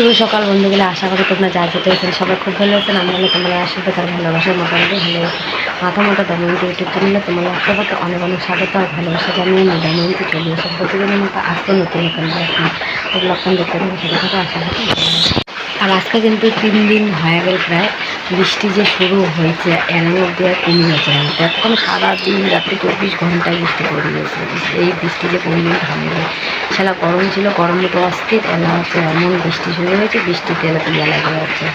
শুভ সকাল, বন্ধুগুলো। আশা করি তোমরা যা যেতে হয়েছেন সবাই খুব ভালো আছেন। আমরা তোমরা আশীর্বাদ আর ভালোবাসার মোটামুটি ভালো মাথা মোটা দময়ন্তী ইউটিউব চ্যানেলে তোমরা সবাইকে অনেক অনেক স্বাগত আর ভালোবাসা জানিয়ে আমি দময়ন্তী চলে এসে প্রতিদিনের মতো আজকে নতুন নতুন ব্লগ ব্লগটা দেখতে পাবো সেটা আশা করি আর আজকে কিন্তু তিন দিন হয়ে গেল প্রায়। বৃষ্টি যে শুরু হয়েছে, এর মধ্যে আর কমে না। এখন সারাদিন রাত্রে চব্বিশ ঘন্টায় বৃষ্টি পড়ে গেছে। এই বৃষ্টি যে দিন থামবে সেটা গরম ছিল, গরমে তো অস্থির, এলা হচ্ছে এমন বৃষ্টি শুরু হয়েছে বৃষ্টিতে এলা তো হয়ে যাচ্ছে।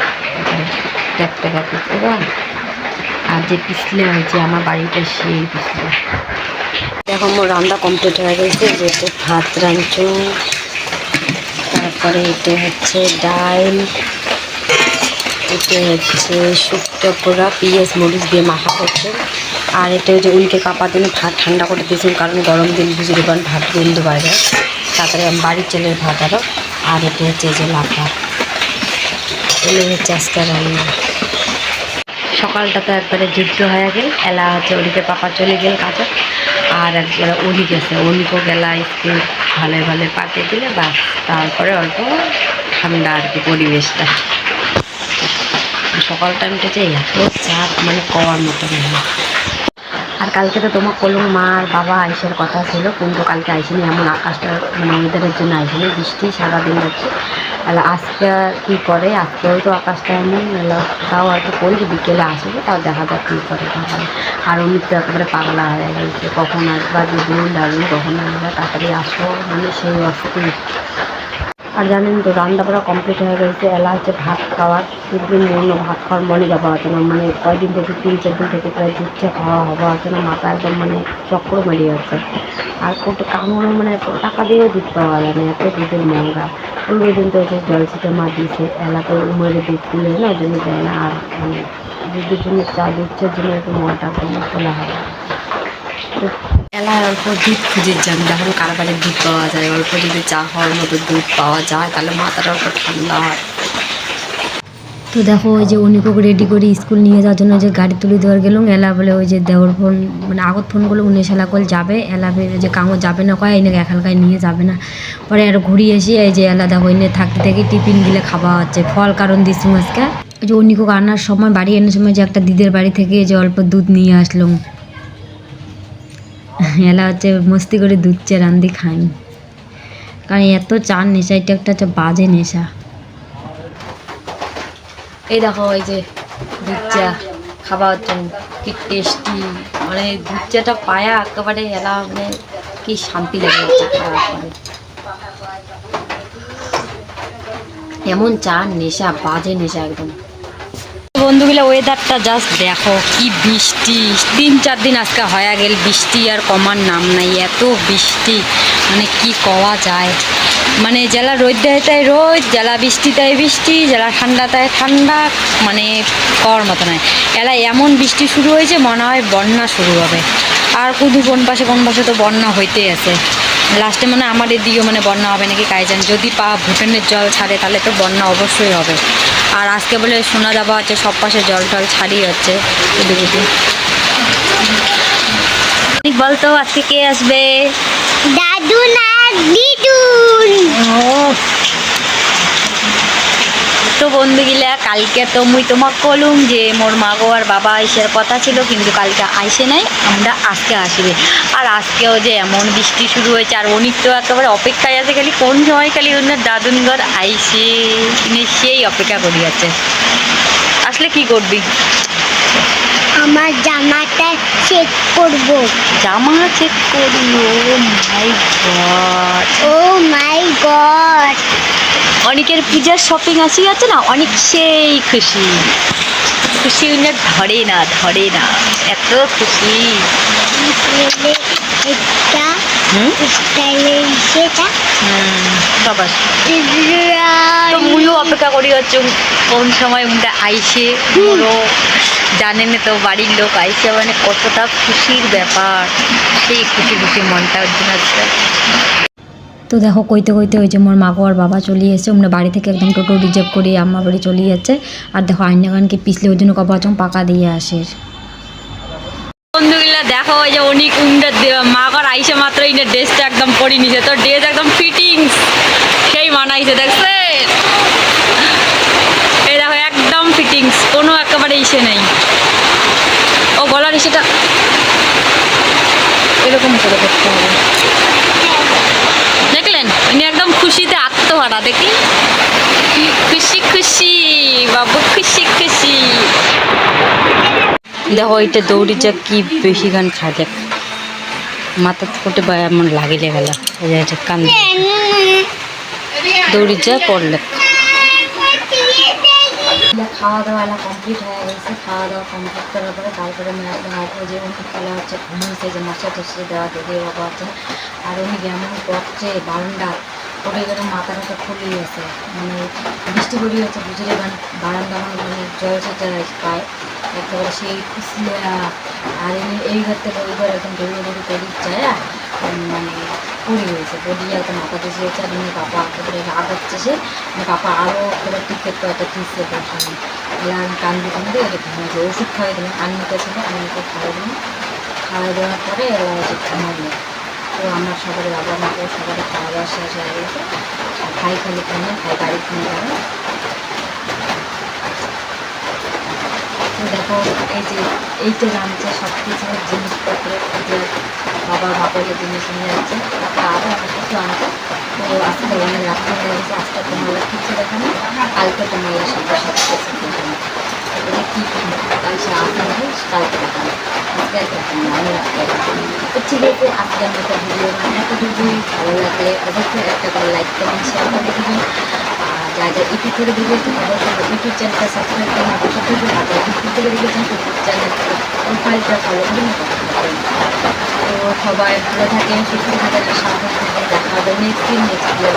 পাচ্ছি বা আর যে পিছলে হয়েছে, আমার বাড়িটা সেই পিছলে। মোর রান্না কমপ্লিট হয়ে গেছে যেহেতু ভাত রাঁধছো। তারপরে এটা হচ্ছে ডাল এটা হচ্ছে শুক্তো পোড়া পিএস মরিচ দিয়ে মাখা করছে আর এটা হচ্ছে উলকে কাপা দিন ভাত ঠান্ডা করে দিয়েছেন কারণ গরম দিন বুঝে দেবেন, ভাত গন্ধ বাইরে। তারপরে বাড়ির চেলের ভাত আরও আর এটা হচ্ছে যে লাফা এগুলো হচ্ছে আজকে রান্না। সকালটা তো একবারে যুদ্ধ হয়ে গেল এলা হচ্ছে ওদিকে পাপা চলে গেল কাজে, আর একবারে উনি গেছে উনিকেও গেলা স্কুল ভালো ভালো পাঠিয়ে দিলে বাস, তারপরে অল্প ঠান্ডা আর কি পরিবেশটা। সকাল টাইমটা যে এত চাপ মানে কওয়ার মতো আর কালকে তো তোমার কলম মা আর বাবা আইসার কথা ছিল, কিন্তু কালকে আইসিনি, এমন আকাশটা মানে ওয়েদারের জন্য আইসিনি, বৃষ্টি সারাদিন হচ্ছে তাহলে আজকে কী করে? আজকেও তো আকাশটা এমন তাও হয়তো যে বিকেলে আসবে, তাও দেখা যাক কী করে তাহলে আর উনি তো একেবারে পাগলা হয়ে গেছে। কখন আসবা দিদি দাদু কখন আসবা তাড়াতাড়ি আসো মানে সেই অস্থির আর জানেন তো, রান্না বাড়া কমপ্লিট হয়ে গেছে এলা হচ্ছে ভাত খাওয়ার। তিন মন, ভাত খাওয়ার মনে যাওয়া হচ্ছে না মানে কয়দিন থেকে, তিন, চার দিন থেকে প্রায় দুধচা খাওয়া হওয়া হচ্ছে না মাথা একদম মানে চক্র মেরিয়ে যাচ্ছে আর কোটো কামড়ও মানে টাকা দিয়েও দুধ পাওয়া যায় না এত দুধের মহঙ্গা পনেরো দিন তো ওকে জল ছিটে মা দিয়েছে, এলাকায় উমরে দুধ তুলে না ওই জন্য দেয় না, আর মানে দুধের জন্য চা দুধের জন্য একটু মনটা একদম খোলা হয়। তো এলাকায় অল্প দুধ খুঁজে যান, যখন কারবারে দুধ পাওয়া যায়, অল্প যদি চা হওয়ার মতো দুধ পাওয়া যায়, তাহলে মাথাটা অল্প ঠান্ডা হয়। তো দেখো ওই যে উনিকে রেডি করে স্কুল নিয়ে যাওয়ার জন্য যে গাড়ি তুলে দেওয়ার গেলাম। এলা বলে ওই যে দেওয়ার ফোন মানে আগত ফোনগুলো উনি সেলা কল যাবে। এলা যে কাঙো যাবে না কয় এনে এখানকায় নিয়ে যাবে না। পরে আর ঘুরিয়ে এসে এই যে এলা দেখো এনে থাকতে থাকি টিফিন দিলে খাওয়া হচ্ছে। ফল কারণ দিচ্ছি আজকে। ওই যে উনিকে আনার সময়, বাড়ি আনার সময় যে একটা দিদির বাড়ি থেকে যে অল্প দুধ নিয়ে আসলাম। এলা হচ্ছে মস্তি করে দুধ চা রান্দি খাই কারণ এত চার নেশা, এটা একটা হচ্ছে বাজে নেশা। এই দেখো, এই যে দুধ চা খাবার জন্য কি টেস্টি মানে দুধ চাটা পায়া একেবারে এলা মানে কি শান্তি লাগে খাওয়ার পরে। এমন চা নেশা, বাজে নেশা একদম। বন্ধুগুলো ওয়েদারটা জাস্ট দেখো, কি বৃষ্টি। তিন চার দিন আজকে হয়ে গেল বৃষ্টি, আর কমার নাম নাই, এত বৃষ্টি। মানে কি কওয়া যায়? মানে জেলা রোদ দেয় তাই রোদ জেলা বৃষ্টি তাই বৃষ্টি জেলা ঠান্ডা তাই ঠান্ডা মানে কওয়ার মতো নয়। এলা এমন বৃষ্টি শুরু হয়েছে মনে হয় বন্যা শুরু হবে। আর কুদু কোন পাশে কোন পাশে তো বন্যা হইতেই আছে। লাস্টে মানে আমার এদিকেও মানে বন্যা হবে নাকি কাই জান। যদি পা ভুটানের জল ছাড়ে তাহলে তো বন্যা অবশ্যই হবে। আর আজকে বলে শোনা যাওয়া হচ্ছে সব পাশে জল টল ছাড়িয়ে হচ্ছে এদিকে। বলতো আজকে কে আসবে? দাদু না তো বন্ধুগিলা, কালকে তো মুই তোমাক কলুম যে মোর মা গো আর বাবা আইসার কথা ছিল, কিন্তু কালকে আইসে নাই, আমরা আজকে আসবে। আর আজকেও যে এমন বৃষ্টি শুরু হয়েছে, আর অনেক তো একেবারে অপেক্ষায় আছে, খালি কোন সময় খালি ওনার দাদুন আইসে সেই অপেক্ষা করি আছে আসলে কি করবি? আমার জামাটা চেক করব। জামা চেক করি ও মাই গড ও মাই গড অনেকের পূজার শপিং আসি আছে না? অনেক সেই খুশি। খুশি উনার ধরে না ধরে না। এত খুশি। মুইও অপেক্ষা করি হচ্ছে কোন সময় উনটা আইসে মোরও জানেন তো বাড়ির লোক আইসে মানে কতটা খুশির ব্যাপার। সেই খুশি খুশি মনটা ওর জন্য আজকে তো দেখো কইতে কইতে ওই যে মোর মাগো আর বাবা চলে এসে আমরা বাড়ি থেকে একদম টোটো রিজার্ভ করে আমার বাড়ি চলে যাচ্ছে। আর দেখো আইনাগানকে পিছলে ওই জন্য কবাচং পাকা দিয়ে আসে। বন্ধুগুলা দেখো ওই যে অনেক উন্ডার মাগর আইসে মাত্র ইনের ড্রেসটা একদম পরি নিছে। তো ড্রেস একদম ফিটিংস। সেই মানাইছে দেখছে ইসে নেই। ও গলার ইসেটা এরকম করে করতে হবে। দেখলেন? উনি একদম খুশিতে আত্মহারা। দেখি। খুশি খুশি, বাবু, খুশি খুশি। দেখো, এটা দৌড়ি যা কি বেশি গান খাজে মাথা ফুটে বা এমন লাগিলে গেল। কান। দৌড়ি যা পড়লে। খাওয়া দাওয়া এলা কমপ্লিট হয়ে গেছে খাওয়া দাওয়া কমপ্লিট করার পরে তারপরে ভাবো যে উনি খেলা হচ্ছে ঘুমিয়েছে যে মশা টসে দেওয়া দিদি বাবা আছে। আর উনি যেমন করছে বারান্দা পড়ে গেলে মাথা টাথা খুলে গেছে মানে বৃষ্টি পড়ে গেছে, বুঝলে বারান্দা মানে জল সেটা পায়। একেবারে সেই খুশলে আর এমনি এই ঘর থেকে ওই ঘর একদম দৌড়ে দৌড়ে তৈরি যায় মানে পড়ে গেছে পড়ে একদম মাথা টসে গেছে আর এমনি বাবা একেবারে রাগ হচ্ছে সে মানে বাবা আরও একেবারে একটা কিনছে বসে এলাম কান্দি কান্দি এটা ঘুমাইছে ওষুধ খাওয়াই দিলাম আনমিতে ছিল আনমিতে খাওয়াই দিলাম খাওয়াই দেওয়ার পরে এলা হচ্ছে ঘুমাইলো তো আমরা সবাই বাবা মাকে সবাই খাওয়া দাওয়া শেষ হয়ে গেছে। ভাই খালি কিনে ভাই গাড়ি কিনে যাবে তো দেখো, এই যে এই যে নামছে সব কিছু জিনিসপত্র যে বাবার বাবার জিনিস নিয়ে যাচ্ছে তারপর আরও অনেক কিছু আনছে। তো আজকে অনেক রাত্রে হয়ে গেছে আজকে তোমার কিছু দেখানো কালকে তোমার সাথে সব কিছু দেখানো এটা কী কাল সে আসে নেই কালকে দেখানো আজকে আর দেখানো আমি দেখানো তো ঠিক আছে আজকের মতো ভিডিও বানাতে যদি ভালো লাগলে অবশ্যই একটা করে লাইক কমেন্ট শেয়ার করে দেবেন আর যা যা ইউটিউব থেকে দেখেছেন অবশ্যই ইউটিউব চ্যানেলটা সাবস্ক্রাইব করুন অবশ্যই ভালো বিক্রি করে থেকে ইউটিউব চ্যানেল প্রোফাইলটা ফলো তো সবাই ভালো থাকেন সুস্থ থাকেন সাবধান দেখা হবে নেক্সট দিন নেক্সট ইয়ার